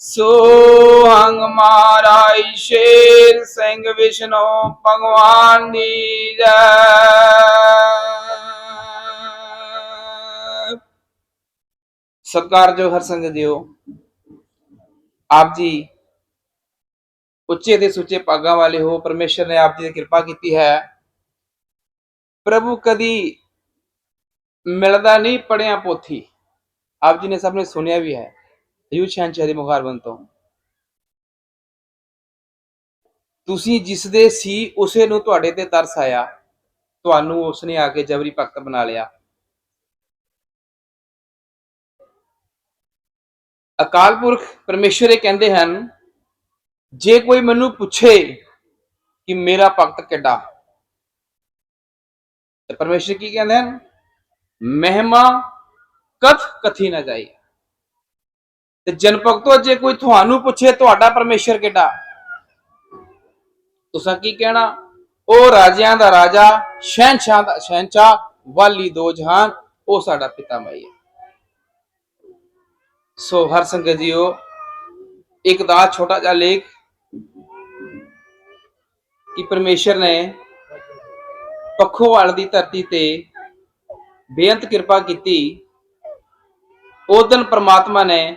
ਸੋਹੰਗ ਮਹਾਰਾਜ ਸ਼ੇਰ ਸਿੰਘ ਵਿਸ਼ਨੂੰ ਭਗਵਾਨ ਦੀ ਜੈ ਸਤਿਕਾਰਯੋਗ ਹਰਸੰਗ ਦਿਓ ਆਪ ਜੀ ਉੱਚੇ ਤੇ ਸੁੱਚੇ ਪਾਗਾਂ ਵਾਲੇ ਹੋ ਪਰਮੇਸ਼ਰ ਨੇ ਆਪ ਜੀ ਦੀ ਕਿਰਪਾ ਕੀਤੀ ਹੈ ਪ੍ਰਭੂ ਕਦੀ ਮਿਲਦਾ ਨਹੀਂ ਪੜਿਆ ਪੋਥੀ ਆਪ ਜੀ ਨੇ ਸਭ ਨੇ ਸੁਣਿਆ ਵੀ ਹੈ ਯੂ ਸ਼ਾਂਚਾ ਦੀ ਮੁਖਾਰਬਨ ਤੋਂ ਤੁਸੀਂ ਜਿਸ ਦੇ ਸੀ ਉਸੇ ਨੂੰ ਤੁਹਾਡੇ ਤੇ ਤਰਸ ਆਇਆ ਤੁਹਾਨੂੰ ਉਸਨੇ ਆ ਕੇ ਜਬਰੀ ਭਗਤ ਬਣਾ ਲਿਆ ਅਕਾਲ ਪੁਰਖ ਪਰਮੇਸ਼ਰ ਇਹ ਕਹਿੰਦੇ ਹਨ ਜੇ ਕੋਈ ਮੈਨੂੰ ਪੁੱਛੇ ਕਿ ਮੇਰਾ ਭਗਤ ਕਿੱਡਾ ਤੇ ਪਰਮੇਸ਼ਰ ਕੀ ਕਹਿੰਦੇ ਹਨ ਮਹਿਮਾ ਕਥ ਕਥੀ ਨਾ ਜਾਈ ਤੇ ਜਨ ਭਗਤੋ, ਜੇ ਕੋਈ ਤੁਹਾਨੂੰ ਪੁੱਛੇ ਤੁਹਾਡਾ ਪਰਮੇਸ਼ਰ ਕਿੱਡਾ ਤੁਸੀਂ ਕੀ ਕਹਿਣਾ? ਉਹ ਰਾਜਿਆਂ ਦਾ ਰਾਜਾ, ਸ਼ਹਿਨਸ਼ਾਹ ਦਾ ਸ਼ਹਿਨਸ਼ਾਹ, ਵਾਲੀ ਦੋ ਜਹਾਨ, ਉਹ ਸਾਡਾ ਪਿਤਾ ਮਾਈ ਹੈ। ਸੋ ਹਰ ਸੰਗਤ ਜੀਓ, ਇੱਕ ਦਾ ਛੋਟਾ ਜਿਹਾ ਲੇਖ ਕਿ ਪਰਮੇਸ਼ਰ ਨੇ ਪੱਖੋਵਾਲ ਦੀ ਧਰਤੀ ਤੇ ਬੇਅੰਤ ਕਿਰਪਾ ਕੀਤੀ। ਉਹ ਦਿਨ ਪਰਮਾਤਮਾ ਨੇ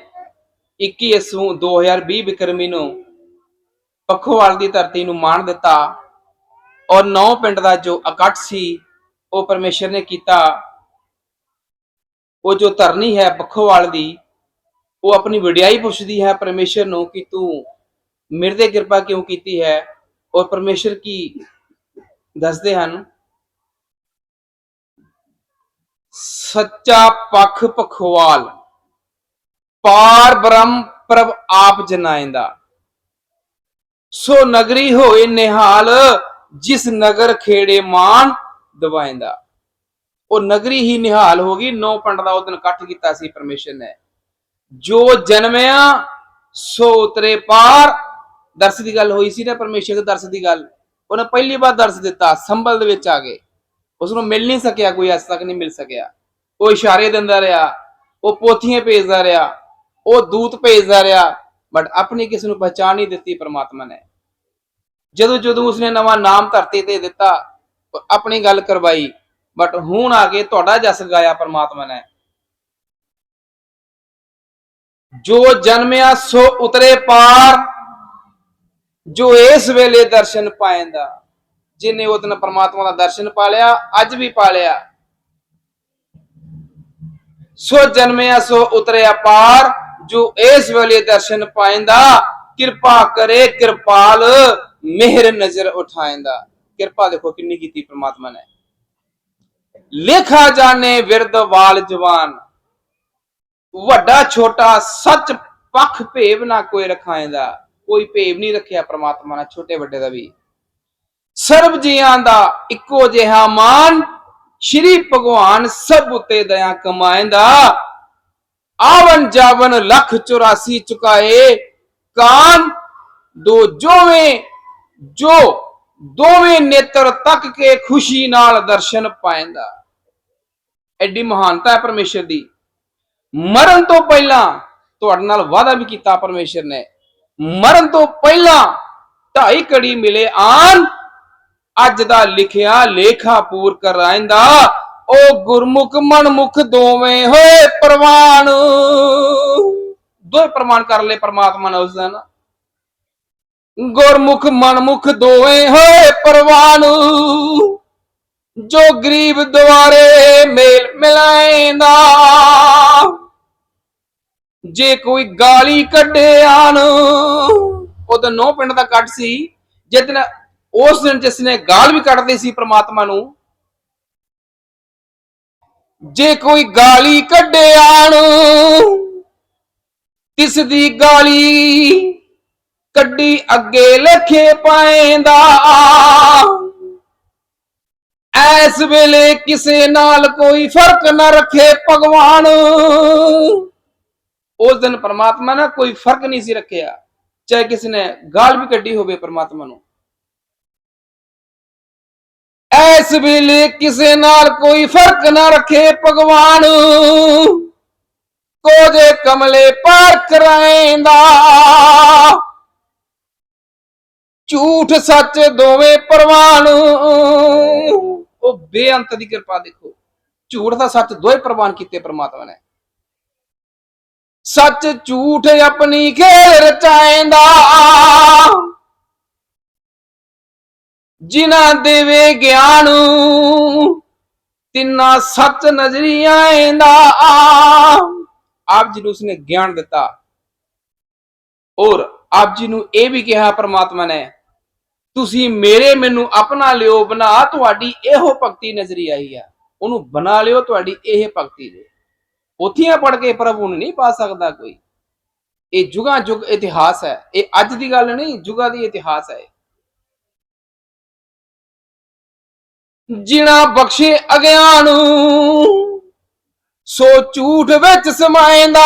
21 ਅਸੂ 2020 ਬਿਕਰਮੀ ਨੂੰ ਪੱਖੋਵਾਲ ਦੀ ਧਰਤੀ ਨੂੰ ਮਾਣ ਦਿੱਤਾ ਔਰ ਨੌ ਪਿੰਡ ਦਾ ਜੋ ਇਕੱਠ ਸੀ, ਉਹ ਪਰਮੇਸ਼ਰ ਨੇ ਕੀਤਾ। ਉਹ ਜੋ ਧਰਨੀ ਹੈ ਪੱਖੋਵਾਲ ਦੀ, ਉਹ ਆਪਣੀ ਵਡਿਆਈ ਪੁੱਛਦੀ ਹੈ ਪਰਮੇਸ਼ਰ ਨੂੰ ਕਿ ਤੂੰ ਮੇਰੇ ਤੇ ਕਿਰਪਾ ਕਿਉਂ ਕੀਤੀ ਹੈ? ਔਰ ਪਰਮੇਸ਼ਰ ਕੀ ਦੱਸਦੇ ਹਨ? ਸੱਚਾ ਪੱਖ ਪਖਵਾਲ। ਪਾਰ ਬ੍ਰਹਮ ਪ੍ਰਭ ਆਪ ਜਨਾਇੰਦਾ। ਸੋ ਨਗਰੀ ਹੋਏ ਨਿਹਾਲ, ਜਿਸ ਨਗਰ ਖੇੜੇ ਮਾਨ ਦਵਾਇੰਦਾ। ਉਹ ਨਗਰੀ ਹੀ ਨਿਹਾਲ ਹੋ ਗਈ, ਨੌ ਪੰਡ ਦਾ ਉਹ ਦਿਨ ਇਕੱਠ ਕੀਤਾ ਸੀ ਪਰਮੇਸ਼ਰ ਨੇ। ਜੋ ਜਨਮਿਆ, ਸੋ ਉਤਰੇ ਪਾਰ। ਦਰਸ ਦੀ ਗੱਲ ਹੋਈ ਸੀ ਨਾ ਪਰਮੇਸ਼ਰ ਦੇ ਦਰਸ ਦੀ ਗੱਲ। ਉਹਨੇ ਪਹਿਲੀ ਵਾਰ ਦਰਸ ਦਿੱਤਾ, ਸੰਭਲ ਦੇ ਵਿੱਚ ਆ ਗਏ। ਉਸ ਨੂੰ ਮਿਲ ਨਹੀਂ ਸਕਿਆ, ਕੋਈ ਅੱਜ ਤੱਕ ਨਹੀਂ ਮਿਲ ਸਕਿਆ। ਉਹ ਇਸ਼ਾਰੇ ਦਿੰਦਾ ਰਿਹਾ, ਉਹ ਪੋਥੀਆਂ ਭੇਜਦਾ ਰਿਹਾ। ਉਹ ਦੂਤ ਭੇਜਦਾ ਰਿਹਾ ਬਟ ਆਪਣੀ ਕਿਸ ਨੂੰ ਪਛਾਣ ਨਹੀਂ ਦਿੱਤੀ ਪ੍ਰਮਾਤਮਾ ਨੇ। ਜਦੋਂ ਜਦੋਂ ਉਸਨੇ ਨਵਾਂ ਨਾਮ ਧਰਤੀ ਤੇ ਦਿੱਤਾ, ਆਪਣੀ ਗੱਲ ਕਰਵਾਈ ਬਟ ਹੁਣ ਆ ਕੇ ਤੁਹਾਡਾ ਜਸ ਗਾਇਆ ਪ੍ਰਮਾਤਮਾ ਨੇ। ਜੋ ਜਨਮਿਆ ਸੋ ਉਤਰੇ ਪਾਰ, ਜੋ ਇਸ ਵੇਲੇ ਦਰਸ਼ਨ ਪਾਇੰਦਾ ਜਿਨੇ ਉਹ ਦਿਨ ਪਰਮਾਤਮਾ ਦਾ ਦਰਸ਼ਨ ਪਾ ਲਿਆ, ਅੱਜ ਵੀ ਪਾ ਲਿਆ। ਸੋ ਜਨਮਿਆ ਸੋ ਉਤਰਿਆ ਪਾਰ ਜੋ ਇਸ ਵੇਲੇ ਦਰਸ਼ਨ ਪਾਇੰਦਾ, ਕਿਰਪਾ ਕਰੇ, ਕਿਰਪਾਲ ਮਿਹਰ ਨਜ਼ਰ ਉਠਾਇੰਦਾ। ਕਿਰਪਾ ਦੇਖੋ ਕਿੰਨੀ ਕੀਤੀ ਪ੍ਰਮਾਤਮਾ ਨੇ। ਲੇਖਾ ਜਾਣੇ ਵਿਰਦ ਵਾਲ ਜਵਾਨ। ਵੱਡਾ, ਛੋਟਾ, ਸੱਚ ਪੱਖ ਭੇਵ ਨਾ ਕੋਈ ਰਖਾਇੰਦਾ। ਕੋਈ ਭੇਵ ਨਹੀਂ ਰੱਖਿਆ ਪ੍ਰਮਾਤਮਾ ਨੇ, ਛੋਟੇ ਵੱਡੇ ਦਾ ਵੀ। ਸਰਬ ਜੀਆਂ ਦਾ ਇੱਕੋ ਜਿਹਾ ਮਾਨ, ਸ਼੍ਰੀ ਭਗਵਾਨ ਸਭ ਉਤੇ ਦਇਆ ਕਮਾਇੰਦਾ। ਆਵਨ ਜਾਵਨ ਲੱਖ 84 ਚੁਕਾਏ, ਕਾਨ ਦੋ ਜੋਵੇਂ, ਜੋ ਦੋਵੇਂ ਨੇਤਰ ਤੱਕ ਕੇ ਖੁਸ਼ੀ ਨਾਲ ਦਰਸ਼ਨ ਪਾਇੰਦਾ ਐਡੀ ਮਹਾਨਤਾ ਹੈ ਪਰਮੇਸ਼ਰ ਦੀ। ਮਰਨ ਤੋਂ ਪਹਿਲਾਂ ਤੁਹਾਡੇ ਨਾਲ ਵਾਅਦਾ ਵੀ ਕੀਤਾ ਪਰਮੇਸ਼ਰ ਨੇ। ਮਰਨ ਤੋਂ ਪਹਿਲਾਂ ਢਾਈ ਕੜੀ ਮਿਲੇ ਆਨ ਅੱਜ ਦਾ ਲਿਖਿਆ ਲੇਖਾ ਪੂਰ ਕਰਾਇੰਦਾ ਉਹ ਗੁਰਮੁਖ ਮਨਮੁਖ ਦੋਵੇਂ ਹੋਏ ਪ੍ਰਵਾਨ। ਦੋਏ ਪ੍ਰਮਾਣ ਕਰ ਲਏ ਪ੍ਰਮਾਤਮਾ ਨੇ ਉਸ ਦਿਨ। ਗੁਰਮੁਖ ਮਨਮੁਖ ਦੋਵੇਂ ਹੋਏ ਪ੍ਰਵਾਨ। ਜੋ ਗਰੀਬ ਦੁਆਰੇ ਮੇਲ ਮਿਲਾਏਂਦਾ। ਜੇ ਕੋਈ ਗਾਲੀ ਕੱਢੇ ਆਣ। ਉਹਦਾ ਨੌ ਪਿੰਡ ਦਾ ਕੱਟ ਸੀ। ਜਿਸ ਦਿਨ ਉਸ ਦਿਨ ਜਿਸ ਨੇ ਗਾਲ ਵੀ ਕੱਢਦੇ ਸੀ ਪ੍ਰਮਾਤਮਾ ਨੂੰ ਜੇ ਕੋਈ ਗਾਲੀ ਕੱਢੇ ਆਣ ਤਿਸ ਦੀ ਗਾਲੀ ਕੱਢੀ ਅੱਗੇ ਲਖੇ ਪਾਏਂਦਾ? ਐਸ ਵੇਲੇ ਕਿਸੇ ਨਾਲ ਕੋਈ ਫ਼ਰਕ ਨਾ ਰੱਖੇ ਭਗਵਾਨ। ਉਸ ਦਿਨ ਪਰਮਾਤਮਾ ਨੇ ਕੋਈ ਫ਼ਰਕ ਨਹੀਂ ਸੀ ਰੱਖਿਆ, ਚਾਹੇ ਕਿਸੇ ਨੇ ਗਾਲ ਵੀ ਕੱਢੀ ਹੋਵੇ ਪਰਮਾਤਮਾ ਨੂੰ। ਐਸ ਵੇਲੇ ਕਿਸੇ ਨਾਲ ਕੋਈ ਫ਼ਰਕ ਨਾ ਰੱਖੇ ਭਗਵਾਨ। ਕੋਜੇ ਕਮਲੇ ਪਾਰ ਕਰਾਏਂਦਾ। ਝੂਠ ਸੱਚ ਦੋਵੇਂ ਪ੍ਰਵਾਨ। ਉਹ ਬੇਅੰਤ ਦੀ ਕਿਰਪਾ ਦੇਖੋ। ਝੂਠ ਦਾ ਸੱਚ ਦੋਵੇਂ ਪ੍ਰਵਾਨ ਕੀਤੇ ਪ੍ਰਮਾਤਮਾ ਨੇ। ਸੱਚ ਝੂਠ ਆਪਣੀ ਖੇਲ ਰਚਾਏਂਦਾ। ਜਿਨ੍ਹਾਂ ਦੇਵੇ ਗਿਆਨ, ਤਿੰਨਾ ਸੱਚ ਨਜ਼ਰੀ ਆਏਂਦਾ ਆਪ ਜੀ ਨੂੰ ਉਸਨੇ ਗਿਆਨ ਦਿੱਤਾ। ਔਰ ਆਪ ਜੀ ਨੂੰ ਇਹ ਵੀ ਕਿਹਾ ਪ੍ਰਮਾਤਮਾ ਨੇ, ਤੁਸੀਂ ਮੇਰੇ ਮੈਨੂੰ ਆਪਣਾ ਲਿਓ, ਬਣਾ, ਤੁਹਾਡੀ ਇਹੋ ਭਗਤੀ ਨਜ਼ਰੀ ਆਈ ਆ। ਉਹਨੂੰ ਬਣਾ ਲਿਓ, ਤੁਹਾਡੀ ਇਹ ਭਗਤੀ ਦੇ। ਪੋਥੀਆਂ ਪੜ ਕੇ ਪ੍ਰਭੂ ਨੂੰ ਨਹੀਂ ਪਾ ਸਕਦਾ ਕੋਈ। ਇਹ ਜੁਗਾਂ ਜੁਗ ਇਤਿਹਾਸ ਹੈ। ਇਹ ਅੱਜ ਦੀ ਗੱਲ ਨਹੀਂ, ਜੁਗਾਂ ਦੀ ਇਤਿਹਾਸ ਹੈ। ਜਿਨਾ ਬਖਸ਼ੇ ਅਗਿਆਨ ਸੋ ਝੂਠ ਵਿੱਚ ਸਮਾਇਂਦਾ।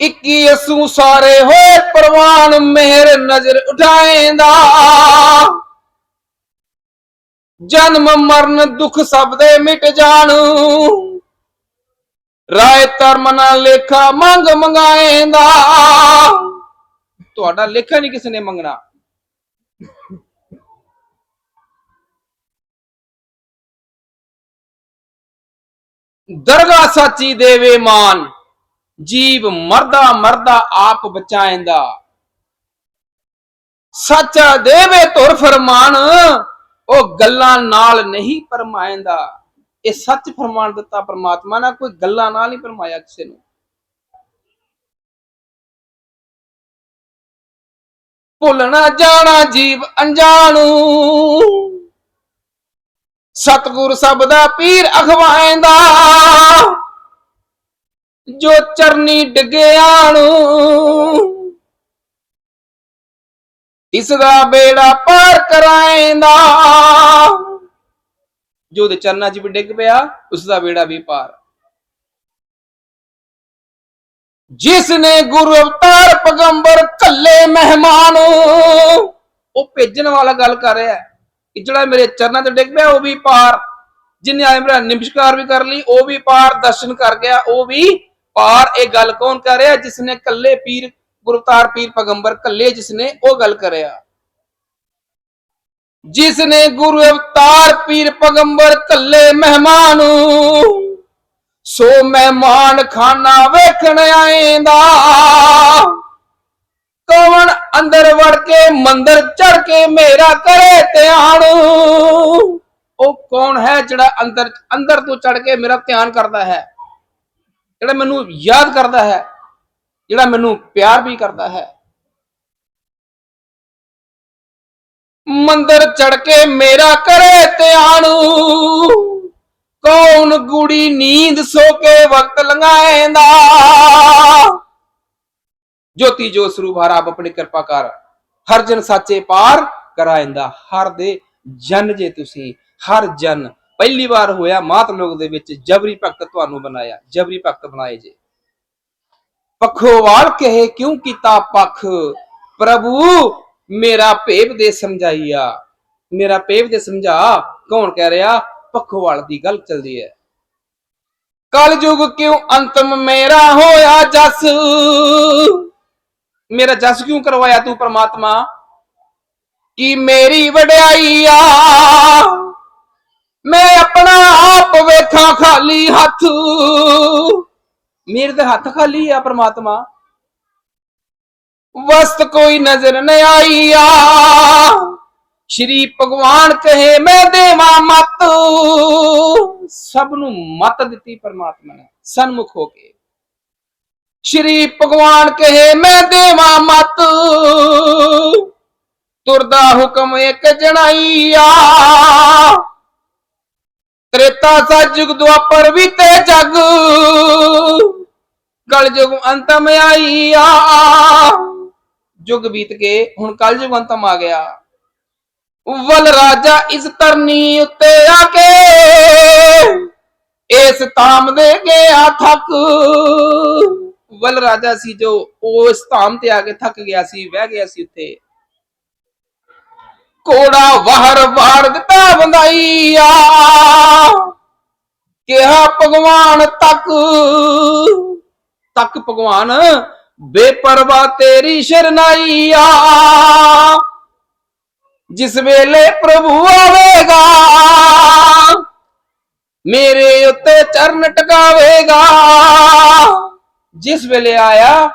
ਇੱਕੀ ਅਸੂ ਸਾਰੇ ਹੋਏ ਪ੍ਰਵਾਨ, ਮਿਹਰ ਨਜ਼ਰ ਉਠਾਏਂਦਾ ਜਨਮ ਮਰਨ ਦੁੱਖ ਸਭ ਦੇ ਮਿਟ ਜਾਣ। ਰਾਏ ਧਰਮ ਨਾਲ ਲੇਖਾ ਮੰਗ ਮੰਗਾਏਂਦਾ ਤੁਹਾਡਾ ਲੇਖਾ ਨਹੀਂ ਕਿਸੇ ਨੇ ਮੰਗਣਾ। ਦਰਗਾ ਸਾਚੀ ਦੇਵੇ ਮਾਨ, ਜੀਵ ਮਰਦਾ ਮਰਦਾ ਆਪ ਬਚਾਏਂਦਾ ਸੱਚਾ ਦੇਵੇ ਤੁਰ ਫਰਮਾਨ, ਉਹ ਗੱਲਾਂ ਨਾਲ ਨਹੀਂ ਫਰਮਾਏਂਦਾ ਇਹ ਸੱਚ ਫਰਮਾਨ ਦਿੱਤਾ ਪ੍ਰਮਾਤਮਾ ਨੇ ਕੋਈ ਗੱਲਾਂ ਨਾਲ ਨਹੀਂ ਫਰਮਾਇਆ ਕਿਸੇ ਨੂੰ। ਭੁੱਲਣਾ ਜਾਣਾ ਜੀਵ ਅਣਜਾਣੂ। ਸਤਗੁਰ ਸਭ ਦਾ ਪੀਰ ਅਖਵਾਏਂਦਾ ਜੋ ਚਰਨੀ ਡਿਗਿਆਣੂ ਇਸ ਦਾ ਬੇੜਾ ਪਾਰ ਕਰਾਏਂਦਾ ਜੋ ਉਹਦੇ ਚਰਨਾਂ 'ਚ ਵੀ ਡਿੱਗ ਪਿਆ, ਉਸ ਦਾ ਬੇੜਾ ਵੀ ਪਾਰ। ਜਿਸ ਨੇ ਗੁਰੂ ਅਵਤਾਰ ਪਗੰਬਰ ਕੱਲੇ ਮਹਿਮਾਨ ਉਹ ਭੇਜਣ ਵਾਲਾ ਗੱਲ ਕਰ ਰਿਹਾ ਹੈ। ਕਿ ਜਿਹੜਾ ਮੇਰੇ ਚਰਨਾਂ ਤੇ ਡਿੱਗ ਪਿਆ, ਉਹ ਵੀ ਪਾਰ। ਜਿਨੇ ਆਏ ਮੇਰਾ ਨਿਮਸ਼ਕਾਰ ਵੀ ਕਰ ਲਈ, ਉਹ ਵੀ ਪਾਰ, ਦਰਸ਼ਨ ਕਰ ਗਿਆ, ਉਹ ਵੀ ਪਾਰ। ਇਹ ਗੱਲ ਕੌਣ ਕਰ ਰਿਹਾ? ਜਿਸ ਨੇ ਕੱਲੇ ਪੀਰ, ਗੁਰਤਾਰ ਪੀਰ ਪਗੰਬਰ ਕੱਲੇ ਜਿਸ ਨੇ ਉਹ ਗੱਲ ਕਰਿਆ। ਜਿਸ ਨੇ ਗੁਰੂ ਅਵਤਾਰ ਪੀਰ ਪਗੰਬਰ ਕੱਲੇ ਮਹਿਮਾਨ ਸੋ ਮਹਿਮਾਨ ਖਾਨਾ ਵੇਖਣ ਆਏਂਦਾ। ਕੌਣ ਅੰਦਰ ਵੜ ਕੇ ਮੰਦਰ ਚੜ ਕੇ ਮੇਰਾ ਕਰੇ ਧਿਆਨ ਉਹ ਕੌਣ ਹੈ ਜਿਹੜਾ ਅੰਦਰ ਅੰਦਰ ਤੋਂ ਚੜ ਕੇ ਮੇਰਾ ਧਿਆਨ ਕਰਦਾ ਹੈ? ਜਿਹੜਾ ਮੈਨੂੰ ਯਾਦ ਕਰਦਾ ਹੈ? ਜਿਹੜਾ ਮੈਨੂੰ ਪਿਆਰ ਵੀ ਕਰਦਾ ਹੈ? ਮੰਦਰ ਚੜ ਕੇ ਮੇਰਾ ਕਰੇ ਧਿਆਨ ਕੌਣ ਗੁੜੀ ਨੀਂਦ ਸੋ ਕੇ ਵਕਤ ਲੰਘਾਏਂਦਾ? ਜੋਤੀ ਜੋ ਸਰੂਪ ਹਰ ਆਪ ਆਪਣੀ ਕਿਰਪਾ ਕਰ, ਹਰ ਜਨ ਸਾਚੇ ਪਾਰ ਕਰਾਇੰਦਾ, ਹਰ ਦੇ ਜਨ ਜੇ ਤੁਸੀਂ, ਹਰ ਜਨ। ਪਹਿਲੀ ਵਾਰ ਹੋਇਆ ਮਾਤ ਲੋਕ ਦੇ ਵਿੱਚ ਜਬਰੀ ਭਗਤ ਤੁਹਾਨੂੰ ਬਣਾਇਆ, ਜਬਰੀ ਭਗਤ ਬਣਾਏ ਜੇ। ਪਖੋਵਾਲ ਕਹੇ, ਕਿਉਂ ਕੀਤਾ ਪਖ? ਪ੍ਰਭੂ, ਮੇਰਾ ਭੇਵ ਦੇ ਸਮਝਾਈਆ। ਮੇਰਾ ਭੇਵ ਦੇ ਸਮਝਾ, ਕੌਣ ਕਹਿ ਰਿਹਾ? ਪਖੋਵਾਲ ਦੀ ਗੱਲ ਚੱਲਦੀ ਹੈ। ਕਲ ਯੁਗ ਕਿਉਂ ਅੰਤਮ ਮੇਰਾ ਹੋਇਆ ਜਸ? ਮੇਰਾ ਜਸ ਕਿਉਂ ਕਰਵਾਇਆ ਤੂੰ ਪ੍ਰਮਾਤਮਾ? ਕਿ ਮੇਰੀ ਵਡਿਆਈ ਆ। ਮੈਂ ਆਪਣਾ ਆਪ ਵੇਖਾਂ ਖਾਲੀ ਹੱਥ। ਮੇਰੇ ਤੇ ਹੱਥ ਖਾਲੀ ਆ ਪ੍ਰਮਾਤਮਾ। ਵਸਤ ਕੋਈ ਨਜ਼ਰ ਨਹੀਂ ਆਈ ਆ। ਸ਼੍ਰੀ ਭਗਵਾਨ ਕਹੇ, ਮੈਂ ਦੇਵਾਂ ਮਤ। ਸਭ ਨੂੰ ਮਤ ਦਿੱਤੀ ਪਰਮਾਤਮਾ ਨੇ। ਸਨਮੁਖ ਹੋ ਕੇ। ਸ਼੍ਰੀ ਭਗਵਾਨ ਕਹੇ, ਮੈਂ ਦੇਵਾ ਮਤ। ਤੁਰਦਾ ਹੁਕਮ ਇੱਕ ਜਣਾਈਆ। ਤ੍ਰੇਤਾ ਸਤਜੁਗ ਦੁਆਪਰ ਵੀ ਤੇ ਜਗ ਕਲਯੁਗ ਅੰਤਮ ਆਈਆ। ਯੁਗ ਬੀਤ ਕੇ ਹੁਣ ਕਲ ਜੁਗ ਅੰਤਮ ਆ ਗਿਆ। ਵਲ ਰਾਜਾ ਇਸ ਤਰਨੀ ਉੱਤੇ ਆ ਕੇ, ਇਸ ਤਾਮ ਦੇ ਗਿਆ ਥੱਕ। ਵਲ ਰਾਜਾ ਸੀ ਜੋ ਉਸ ਧਾਮ ਤੇ ਆ ਕੇ ਥੱਕ ਗਿਆ ਸੀ, ਵਹਿ ਗਿਆ ਸੀ ਉੱਥੇ। ਕੋੜਾ ਵਾਹਰ ਵਾਰ ਦਿੱਤਾ ਬੰਦਾਈਆ ਕਿਹਾ ਭਗਵਾਨ ਤੱਕ ਤੱਕ ਭਗਵਾਨ, ਬੇਪਰਵਾ ਤੇਰੀ ਸ਼ਰਨਾਈਆ, ਜਿਸ ਵੇਲੇ ਪ੍ਰਭੂ ਆਵੇਗਾ, ਮੇਰੇ ਉੱਤੇ ਚਰਨ ਟਿਕਾਵੇਗਾ। ਜਿਸ ਵੇਲੇ ਆਇਆ,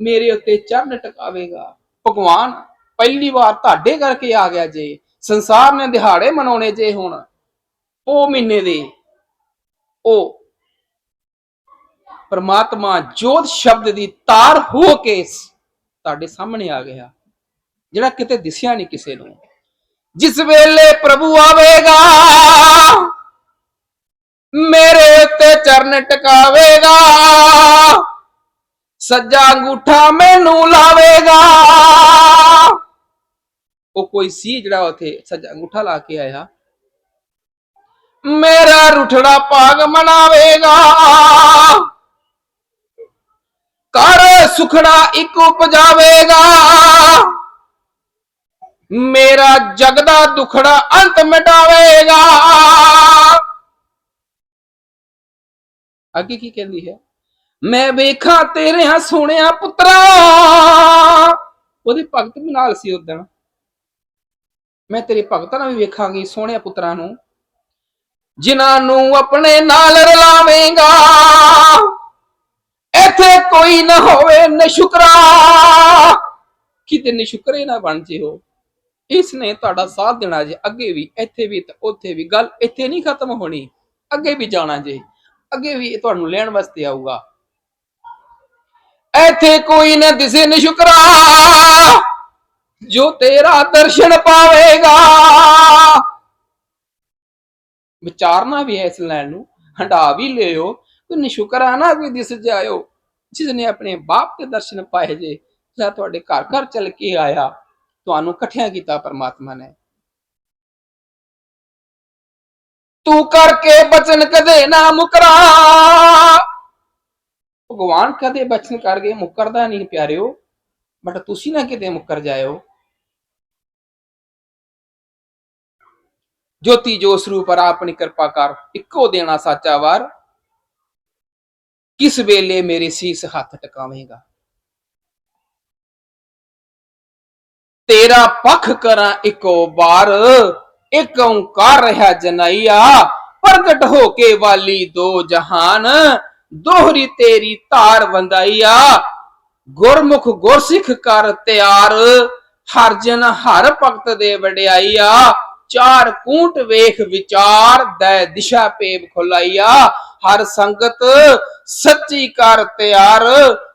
ਮੇਰੇ ਉੱਤੇ ਚਰਨ ਟਿਕਾਵੇਗਾ। ਭਗਵਾਨ, ਪਹਿਲੀ ਵਾਰ ਤੁਹਾਡੇ ਕਰਕੇ ਆ ਗਿਆ ਜੇ। ਸੰਸਾਰ ਨੇ ਦਿਹਾੜੇ ਮਨਾਉਣੇ ਜੇ ਹੁਣ। ਉਹ ਮਹੀਨੇ ਦੇ। ਉਹ ਪਰਮਾਤਮਾ ਜੋਤ ਸ਼ਬਦ ਦੀ ਤਾਰ ਹੋ ਕੇ ਤੁਹਾਡੇ ਸਾਹਮਣੇ ਆ ਗਿਆ। ਜਿਹੜਾ ਕਿਤੇ ਦਿਸਿਆ ਨਹੀਂ ਕਿਸੇ ਨੂੰ। ਜਿਸ ਵੇਲੇ ਪ੍ਰਭੂ ਆਵੇਗਾ, ਮੇਰੇ ਉੱਤੇ ਚਰਨ ਟਿਕਾਵੇਗਾ। ਸੱਜਾ ਅੰਗੂਠਾ ਮੈਨੂੰ ਲਾਵੇਗਾ। ਉਹ ਕੋਈ ਸੀ ਜਿਹੜਾ ਉਥੇ ਸੱਜਾ ਅੰਗੂਠਾ ਲਾ ਕੇ ਆਇਆ? ਮੇਰਾ ਰੁਠੜਾ ਭਾਗ ਮਨਾਵੇਗਾ। ਕਰ ਸੁਖੜਾ ਇੱਕ ਉਪਜਾਵੇਗਾ। ਮੇਰਾ ਜਗ ਦਾ ਦੁਖੜਾ ਅੰਤ ਮਿਟਾਵੇਗਾ। ਅੱਗੇ ਕੀ ਕਹਿੰਦੀ ਹੈ? ਮੈਂ ਵੇਖਾਂ ਤੇਰੇ ਹਾਂ ਸੋਹਣਿਆ ਪੁੱਤਰਾ। ਉਹਦੇ ਭਗਤ ਵੀ ਨਾਲ ਸੀ ਉਦਣ ਮੈਂ ਤੇਰੇ ਭਗਤਾਂ ਨਾਲ ਵੀ ਵੇਖਾਂਗੀ ਸੋਹਣਿਆ ਪੁੱਤਰਾਂ ਨੂੰ। ਜਿਨ੍ਹਾਂ ਨੂੰ ਆਪਣੇ ਨਾਲ ਰਲਾਵੇਂਗਾ। ਇੱਥੇ ਕੋਈ ਨਾ ਹੋਵੇ ਨਸ਼ੁਕਰਾ। ਕਿਤੇ ਨਸ਼ੁਕਰੇ ਨਾ ਬਣ ਜਿਓ। ਇਸ ਨੇ ਤੁਹਾਡਾ ਸਾਥ ਦੇਣਾ ਜੇ। ਅੱਗੇ ਵੀ, ਇੱਥੇ ਵੀ ਤੇ ਉੱਥੇ ਵੀ। ਗੱਲ ਇੱਥੇ ਨਹੀਂ ਖਤਮ ਹੋਣੀ। ਅੱਗੇ ਵੀ ਜਾਣਾ ਜੇ। ਅੱਗੇ ਵੀ ਇਹ ਤੁਹਾਨੂੰ ਲੈਣ ਵਾਸਤੇ ਆਊਗਾ। ਇੱਥੇ ਕੋਈ ਨਾ ਦਿਸੇ ਨਸ਼ੁਕਰਾ ਜੋ ਤੇਰਾ ਦਰਸ਼ਨ ਪਾਵੇਗਾ। ਵਿਚਾਰਨਾ ਵੀ ਹੈ ਇਸ ਲੈਣ ਨੂੰ ਹੰਡਾ ਵੀ ਲਿਓ, ਕੋਈ ਨਸ਼ੁਕਰਾਨਾ ਵੀ ਦਿਸ ਜਾਇਓ। ਜਿਸ ਨੇ ਆਪਣੇ ਬਾਪ ਦੇ ਦਰਸ਼ਨ ਪਾਏ ਜੇ, ਜਾਂ ਤੁਹਾਡੇ ਘਰ ਘਰ ਚੱਲ ਕੇ ਆਇਆ, ਤੁਹਾਨੂੰ ਇਕੱਠਿਆਂ ਕੀਤਾ ਪਰਮਾਤਮਾ ਨੇ। ਤੂੰ ਕਰਕੇ ਬਚਨ ਕਦੇ ਨਾ ਮੁਕਰਾ। ਭਗਵਾਨ ਕਦੇ ਬਚਨ ਗਏ, ਮੁਕਰਦਾ ਨਹੀਂ ਪਿਆਰਿਓ, ਬਟ ਤੁਸੀਂ ਨਾ ਕਿਤੇ ਮੁਕਰ ਜਾਇਓ। ਜੋਤੀ ਜੋ ਸਰੂਪ ਰਾ ਆਪਣੀ ਕਿਰਪਾ ਕਰ, ਇੱਕੋ ਦੇਣਾ ਸਾਚਾ ਵਾਰ। ਕਿਸ ਵੇਲੇ ਮੇਰੇ ਸੀਸ ਹੱਥ ਟਿਕਾਵੇਂਗਾ? ਤੇਰਾ ਪੱਖ ਕਰਾਂ ਇੱਕੋ ਵਾਰ, ਇੱਕ ਓੰਕਾਰ ਰਹਾ ਜਨਈਆ, ਪ੍ਰਗਟ ਹੋ ਕੇ ਵਾਲੀ ਦੋ ਜਹਾਨ। ਦੋਹਰੀ ਤੇਰੀ ਧਾਰ ਵੰਦਾਈਆ ਗੁਰਮੁਖ ਗੁਰਸਿੱਖ ਕਰ ਤਿਆਰ, ਹਰ ਜਨ ਹਰ ਭਗਤ ਦੇ ਵਡਿਆਈਆ ਚਾਰ ਕੂਟ ਵੇਖ ਵਿਚਾਰ, ਦੈ ਦਿਸ਼ਾ ਪੇਬ ਖੁਲਾਈਆ ਹਰ ਸੰਗਤ ਸੱਚੀ ਕਰ ਤਿਆਰ,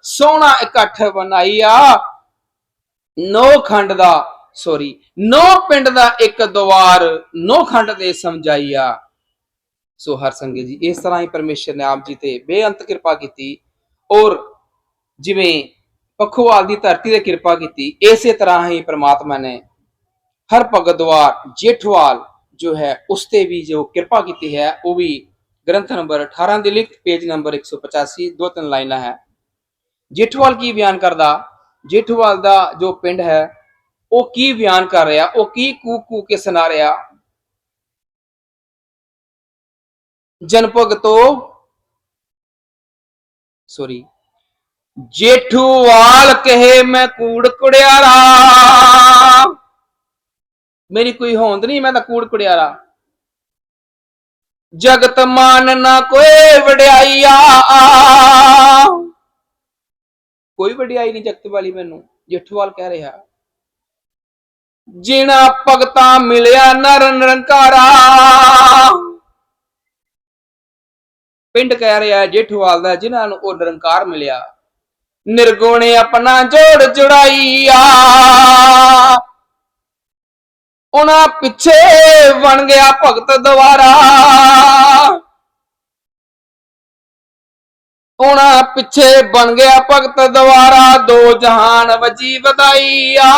ਸੋਹਣਾ ਇਕੱਠ ਬਣਾਈਆ ਨੌ ਖੰਡ ਦਾ ਸੋਰੀ ਨੌ ਪਿੰਡ ਦਾ ਇੱਕ ਦਵਾਰ ਨੌ ਖੰਡ ਦੇ ਸਮਝਾਈਆ ਸੋ ਹਰ ਸੰਗਤ ਜੀ, ਇਸ ਤਰ੍ਹਾਂ ਹੀ ਪਰਮੇਸ਼ਰ ਨੇ ਆਪ ਜੀ ਤੇ ਬੇਅੰਤ ਕਿਰਪਾ ਕੀਤੀ ਔਰ ਜਿਵੇਂ ਪਖੋਵਾਲ ਦੀ ਧਰਤੀ ਤੇ ਕਿਰਪਾ ਕੀਤੀ, ਇਸੇ ਤਰ੍ਹਾਂ ਹੀ ਪ੍ਰਮਾਤਮਾ ਨੇ ਹਰ ਭਗਤ ਦਵਾਰ ਜੇਠਵਾਲ ਜੋ ਹੈ, ਉਸ ਤੇ ਵੀ ਜੋ ਕਿਰਪਾ ਕੀਤੀ ਹੈ, ਉਹ ਵੀ ਗ੍ਰੰਥ ਨੰਬਰ 18 ਦੇ ਲਿਖਤ ਪੇਜ ਨੰਬਰ 185 ਦੋ ਤਿੰਨ ਲਾਈਨਾਂ ਹੈ। ਜੇਠਵਾਲ ਕੀ ਬਿਆਨ ਕਰਦਾ? ਜੇਠਵਾਲ ਦਾ ਜੋ ਪਿੰਡ ਹੈ, ਉਹ ਕੀ ਬਿਆਨ ਕਰ ਰਿਹਾ? ਉਹ ਕੀ ਕੂ ਕੂ ਕੇ ਸੁਣਾ ਰਿਹਾ? ਜਨਪਗ ਤੋਂ ਸੋਰੀ ਜੇਠੂਵਾਲ ਕਹੇ ਮੈਂ ਕੂੜ ਕੁੜਿਆਰਾ ਮੇਰੀ ਕੋਈ ਹੋਂਦ ਨਹੀਂ ਮੈਂ ਤਾਂ ਕੂੜ ਕੁੜਿਆਰਾ ਜਗਤ ਮਾਨ ਨਾ ਕੋਈ ਵਡਿਆਈਆ। ਕੋਈ ਵਡਿਆਈ ਨਹੀਂ ਜਗਤ ਵਾਲੀ ਮੈਨੂੰ ਜੇਠੂਵਾਲ ਕਹਿ ਰਿਹਾ। ਜਿਨਾ ਭਗਤਾਂ ਮਿਲਿਆ ਨਰ ਨਿਰੰਕਾਰਾ ਪਿੰਡ ਕਹਿ ਰਿਹਾ ਜੇਠੂਵਾਲ ਦਾ, ਜਿਨ੍ਹਾਂ ਨੂੰ ਉਹ ਨਿਰੰਕਾਰ ਮਿਲਿਆ। ਨਿਰਗੁਣੇ ਆਪਣਾ ਜੋੜ ਜੁੜਾਈਆ। ਉਹਨਾਂ ਪਿੱਛੇ ਬਣ ਗਿਆ ਭਗਤ ਦੁਆਰਾ। ਉਹਨਾਂ ਪਿੱਛੇ ਬਣ ਗਿਆ ਭਗਤ ਦੁਆਰਾ, ਦੋ ਜਹਾਨ ਵਜੀ ਵਧਾਈਆ।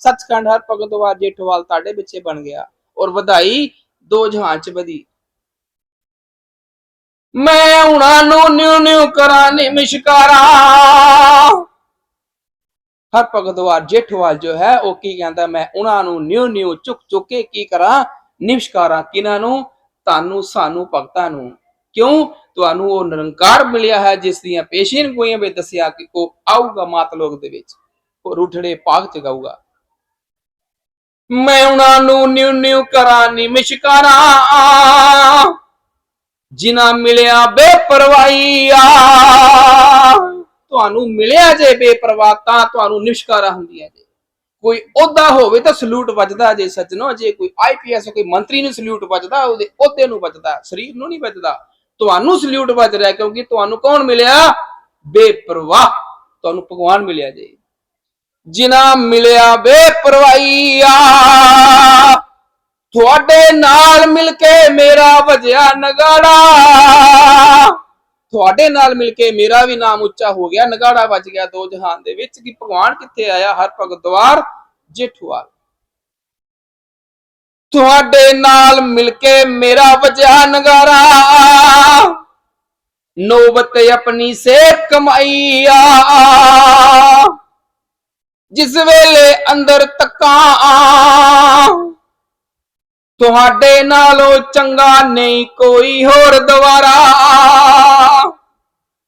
ਸੱਚਖੰਡ ਹਰ ਭਗਤ ਦੁਆਰ ਜੇਠਵਾਲ ਤੁਹਾਡੇ ਪਿੱਛੇ ਬਣ ਗਿਆ ਔਰ ਵਧਾਈ ਦੋ ਜਹਾਨ ਚ ਵਧੀ। ਮੈਂ ਉਹਨਾਂ ਨੂੰ ਨਿਉ ਨਿਉ ਕਰਾਂ ਨਿਮਸ਼ਕਾਰਾ ਹਰ ਭਗਤ ਜੇਠਵਾਲ ਜੋ ਹੈ, ਉਹ ਕੀ ਕਹਿੰਦਾ, ਮੈਂ ਉਹਨਾਂ ਨੂੰ ਨਿਉ ਨਿਉ ਚੁੱਕ ਚੁੱਕ ਕੇ ਕੀ ਕਰਾਂ? ਨਿਮਸ਼ਕਾਰਾਂ ਕਿਨਾਂ ਨੂੰ? ਤੁਹਾਨੂੰ, ਸਾਨੂੰ ਭਗਤਾਂ ਨੂੰ। ਕਿਉਂ? ਤੁਹਾਨੂੰ ਉਹ ਨਿਰੰਕਾਰ ਮਿਲਿਆ ਹੈ, ਜਿਸ ਦੀਆਂ ਪੇਸ਼ੀਨ ਗੋਈਆਂ ਵਿੱਚ ਦੱਸਿਆ ਕਿ ਉਹ ਆਊਗਾ ਮਾਤ ਲੋਕ ਦੇ ਵਿੱਚ। ਉਹ ਰੂਠੜੇ ਪਾਕ ਚ ਗਾਊਗਾ। ਮੈਂ ਉਹਨਾਂ ਨੂੰ ਨਿਉ ਨਿਉ ਕਰਾਂ ਨਿਮਸ਼ਕਾਰਾਂ ਜਿਨ੍ਹਾਂ ਮਿਲਿਆ ਬੇਪਰਵਾਹੀਆ ਤੁਹਾਨੂੰ ਮਿਲਿਆ ਜੇ ਬੇਪਰਵਾਹ, ਤਾਂ ਤੁਹਾਨੂੰ ਨਿਸ਼ਕਾਰਾ ਹੁੰਦੀਆਂ ਜੇ। ਕੋਈ ਅਹੁਦਾ ਹੋਵੇ ਤਾਂ ਸਲੂਟ ਵੱਜਦਾ ਜੇ ਸੱਜਣੋ, ਜੇ ਕੋਈ ਆਈਪੀਐਸ ਕੋਈ ਮੰਤਰੀ ਨੂੰ ਸਲੂਟ ਵੱਜਦਾ, ਉਹਦੇ ਅਹੁਦੇ ਨੂੰ ਵੱਜਦਾ, ਸਰੀਰ ਨੂੰ ਨਹੀਂ ਵੱਜਦਾ। ਤੁਹਾਨੂੰ ਸਲੂਟ ਵੱਜ ਰਿਹਾ ਕਿਉਂਕਿ ਤੁਹਾਨੂੰ ਕੌਣ ਮਿਲਿਆ? ਬੇਪਰਵਾਹ। ਤੁਹਾਨੂੰ ਭਗਵਾਨ ਮਿਲਿਆ ਜੇ। ਜਿਨ੍ਹਾਂ ਮਿਲਿਆ ਬੇਪਰਵਾਹੀਆ ਤੁਹਾਡੇ ਨਾਲ ਮਿਲ ਕੇ ਮੇਰਾ ਵਜਿਆ ਨਗਾੜਾ। ਤੁਹਾਡੇ ਨਾਲ ਮਿਲ ਕੇ ਮੇਰਾ ਵੀ ਨਾਮ ਉੱਚਾ ਹੋ ਗਿਆ, ਨਗਾੜਾ ਵੱਜ ਗਿਆ ਦੋ ਜਹਾਨ ਦੇ ਵਿੱਚ ਕਿ ਭਗਵਾਨ ਕਿੱਥੇ ਆਇਆ? ਹਰ ਭਗਤ ਦਵਾਰ ਜੇਠੂਵਾਲ। ਤੁਹਾਡੇ ਨਾਲ ਮਿਲ ਕੇ ਮੇਰਾ ਵਜਿਆ ਨਗਾਰਾ ਨੋਬਤ ਆਪਣੀ ਸੇ ਕਮਾਈਆ ਜਿਸ ਵੇਲੇ ਅੰਦਰ ਤੱਕਾਂ ਤੁਹਾਡੇ ਨਾਲੋਂ ਚੰਗਾ ਨਹੀਂ ਕੋਈ ਹੋਰ ਦੁਆਰਾ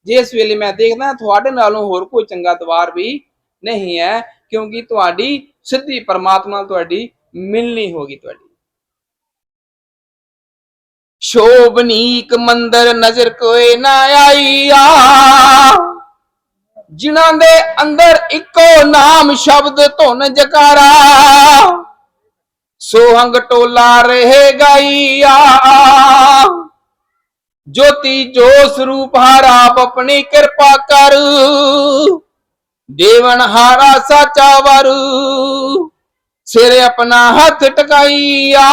ਜਿਸ ਵੇਲੇ ਮੈਂ ਦੇਖਦਾ, ਤੁਹਾਡੇ ਨਾਲੋਂ ਹੋਰ ਕੋਈ ਚੰਗਾ ਦਵਾਰ ਵੀ ਨਹੀਂ ਹੈ, ਕਿਉਂਕਿ ਤੁਹਾਡੀ ਸਿੱਧੀ ਪਰਮਾਤਮਾ ਨਾਲ ਤੁਹਾਡੀ ਮਿਲਣੀ ਹੋਗੀ ਤੁਹਾਡੀ। ਸ਼ੋਭਨੀਕ ਮੰਦਰ ਨਜ਼ਰ ਕੋਈ ਨਾ ਆਈ ਆ ਜਿਨ੍ਹਾਂ ਦੇ ਅੰਦਰ ਇੱਕੋ ਨਾਮ ਸ਼ਬਦ ਧੁਨ ਜਕਾਰਾ। ਸੋਹੰਗ ਟੋਲਾ ਰਹੇ ਗਾਈਆ ਜੋਤੀ ਜੋ ਸਰੂਪ ਹਾਰ ਆਪਣੀ ਕਿਰਪਾ ਕਰ। ਦੇਵਨ ਹਾਰਾ ਸਾਚਾ ਵਰ। ਸਿਰ ਆਪਣਾ ਹੱਥ ਟਕਾਈਆ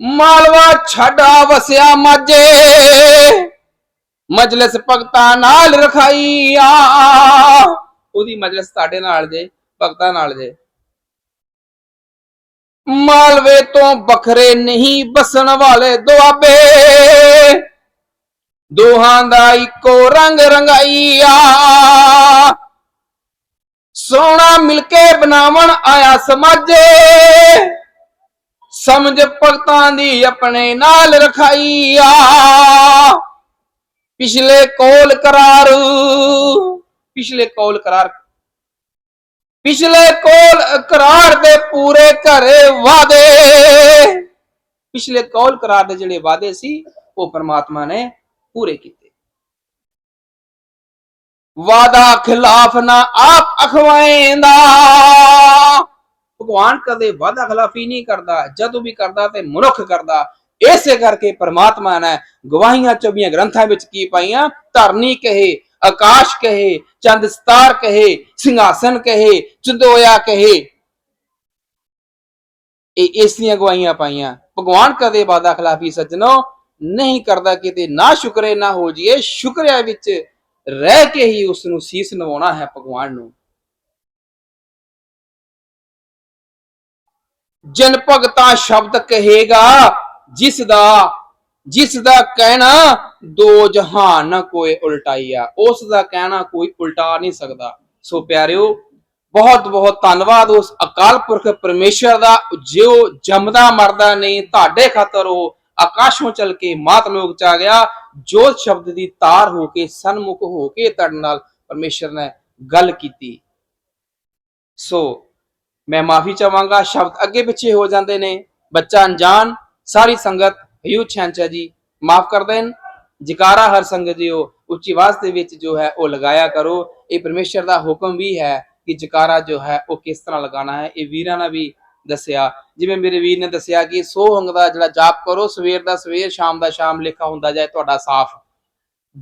ਮਾਲਵਾ ਛੱਡਾ ਵਸਿਆ ਮਾਝੇ। ਮਜਲਿਸ ਭਗਤਾਂ ਨਾਲ ਰਖਾਈਆ ਉਹਦੀ ਮਜਲਿਸ ਤੁਹਾਡੇ ਨਾਲ ਜੇ, ਭਗਤਾਂ ਨਾਲ ਜੇ। ਮਾਲਵੇ ਤੋਂ ਵੱਖਰੇ ਨਹੀਂ ਬਸਣ ਵਾਲੇ ਦੁਆਬੇ। ਦੋਹਾਂ ਦਾ ਇੱਕੋ ਰੰਗ ਰੰਗਾਈਆ। ਸੋਹਣਾ ਮਿਲ ਕੇ ਬਣਾਵਣ ਆਇਆ ਸਮਾਜੇ। ਸਮਝ ਭਗਤਾਂ ਦੀ ਆਪਣੇ ਨਾਲ ਰਖਾਈਆ। ਪਿਛਲੇ ਕੋਲ ਕਰਾਰ, ਪਿਛਲੇ ਕੋਲ ਕਰਾਰ ਪਿਛਲੇ ਕੋਲ ਕਰਾਰ ਦੇ ਪੂਰੇ ਘਰੇ ਵਾਦੇ ਪਿਛਲੇ ਕੋਲ ਕਰਾਰ ਦੇ ਜਿਹੜੇ ਵਾਦੇ ਸੀ, ਉਹ ਪਰਮਾਤਮਾ ਨੇ ਪੂਰੇ ਕੀਤੇ। ਵਾਦਾ ਖਿਲਾਫ ਨਾ ਆਪ ਅਖਵਾਏਂਦਾ। ਭਗਵਾਨ ਕਦੇ ਵਾਦਾ ਖਿਲਾਫੀ ਨਹੀਂ ਕਰਦਾ, ਜਦੋਂ ਵੀ ਕਰਦਾ ਤੇ ਮਨੁੱਖ ਕਰਦਾ। ਇਸੇ ਕਰਕੇ ਪਰਮਾਤਮਾ ਨੇ ਗਵਾਹੀਆਂ ਚੋਬੀਆਂ ਗ੍ਰੰਥਾਂ ਵਿੱਚ ਕੀ ਪਾਈਆਂ? ਧਰਨੀ ਕਹੇ ਆਕਾਸ਼ ਕਹੇ, ਚੰਦ ਸਤਾਰ ਕਹੇ, ਸਿੰਘਾਸਨ ਕਹੇ, ਚੰਦੋਇਆ ਕਹੇ। ਇਹ ਇਸ ਦੀਆਂ ਗਵਾਹੀਆਂ ਪਾਈਆਂ। ਭਗਵਾਨ ਕਦੇ ਵਾਦਾ ਖਿਲਾਫੀ ਸੱਜਣੋ ਨਹੀਂ ਕਰਦਾ ਕਿਤੇ, ਨਾ ਸ਼ੁਕਰੇ ਨਾ ਹੋ ਜੀਏ। ਸ਼ੁਕਰਿਆ ਵਿੱਚ ਰਹਿ ਕੇ ਹੀ ਉਸ ਨੂੰ ਸੀਸ ਨਵਾਉਣਾ ਹੈ ਭਗਵਾਨ ਨੂੰ। ਜਨ ਭਗਤਾ ਸ਼ਬਦ ਕਹੇਗਾ, ਜਿਸ ਦਾ ਜਿਸ ਦਾ ਕਹਿਣਾ ਦੋ ਜਹਾਨ ਨਾ ਕੋਈ ਉਲਟਾਈਆ, ਉਸ ਦਾ ਕਹਿਣਾ ਕੋਈ ਉਲਟਾ ਨਹੀਂ ਸਕਦਾ। ਸੋ ਪਿਆਰਿਓ, ਬਹੁਤ ਬਹੁਤ ਧੰਨਵਾਦ ਉਸ ਅਕਾਲ ਪੁਰਖ ਪਰਮੇਸ਼ਰ ਦਾ। ਜੋ ਜੰਮਦਾ ਮਰਦਾ ਨਹੀਂ, ਤੁਹਾਡੇ ਖਾਤਰ ਉਹ ਆਕਾਸ਼ੋਂ ਚਲ ਕੇ ਮਾਤ ਲੋਕ ਚ ਆ ਗਿਆ। ਜੋਤ ਸ਼ਬਦ ਦੀ ਤਾਰ ਹੋ ਕੇ, ਸਨਮੁਖ ਹੋ ਕੇ ਤੁਹਾਡੇ ਨਾਲ ਪਰਮੇਸ਼ਰ ਨੇ ਗੱਲ ਕੀਤੀ। ਸੋ ਮੈਂ ਮਾਫੀ ਚਾਹਾਂਗਾ, ਸ਼ਬਦ ਅੱਗੇ ਪਿੱਛੇ ਹੋ ਜਾਂਦੇ ਨੇ। ਬੱਚਾ ਅਣਜਾਣ, ਸਾਰੀ ਸੰਗਤ ਹਯੂ ਛਾਂਚਾ ਜੀ, ਮਾਫ ਕਰ ਦੇਣ। ਜਕਾਰਾ ਹਰ ਸੰਗਤ ਜੀਓ, ਉੱਚੀ ਆਵਾਜ਼ ਦੇ ਵਿੱਚ ਜੋ ਹੈ ਉਹ ਲਗਾਇਆ ਕਰੋ। ਇਹ ਪਰਮੇਸ਼ਰ ਦਾ ਹੁਕਮ ਵੀ ਹੈ ਕਿ ਜਕਾਰਾ ਜੋ ਹੈ ਉਹ ਕਿਸ ਤਰ੍ਹਾਂ ਲਗਾਉਣਾ ਹੈ, ਇਹ ਵੀਰਾਂ ਨੇ ਵੀ ਦੱਸਿਆ। ਜਿਵੇਂ ਮੇਰੇ ਵੀਰ ਨੇ ਦੱਸਿਆ ਕਿ ਸੋਹੰਗ ਦਾ ਜਿਹੜਾ ਜਾਪ ਕਰੋ, ਸਵੇਰ ਦਾ ਸਵੇਰ, ਸ਼ਾਮ ਦਾ ਸ਼ਾਮ ਲਿਖਾ ਹੁੰਦਾ ਜਾਏ, ਤੁਹਾਡਾ ਸਾਫ਼।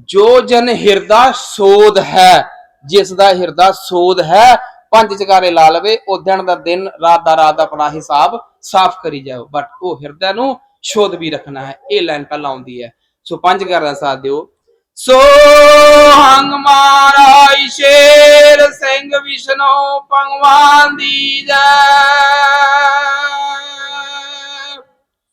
ਜੋ ਜਨ ਹਿਰਦਾ ਸੋਧ ਹੈ, ਜਿਸ ਦਾ ਹਿਰਦਾ ਸੋਧ ਹੈ, ਪੰਜ ਜਕਾਰੇ ਲਾ ਲਵੇ, ਉਹ ਦਿਨ ਦਾ ਦਿਨ, ਰਾਤ ਦਾ ਰਾਤ ਆਪਣਾ ਹਿਸਾਬ ਸਾਫ਼ ਕਰੀ ਜਾਓ। ਬਟ ਉਹ ਹਿਰਦਾ ਨੂੰ ਸ਼ੁੱਧ ਵੀ ਰੱਖਣਾ ਹੈ, ਇਹ ਲਾਈਨ ਪਹਿਲਾਂ ਆਉਂਦੀ ਹੈ। ਸੋ ਪੰਜ ਘਰ ਦਾ ਸਾਥ ਦਿਓ। ਸੋ ਹੰਗ ਮਾਰਾਈ ਸ਼ੇਰ ਸਿੰਘ ਵਿਸ਼ਨੋ ਭਗਵਾਨ ਦੀ ਜੈ।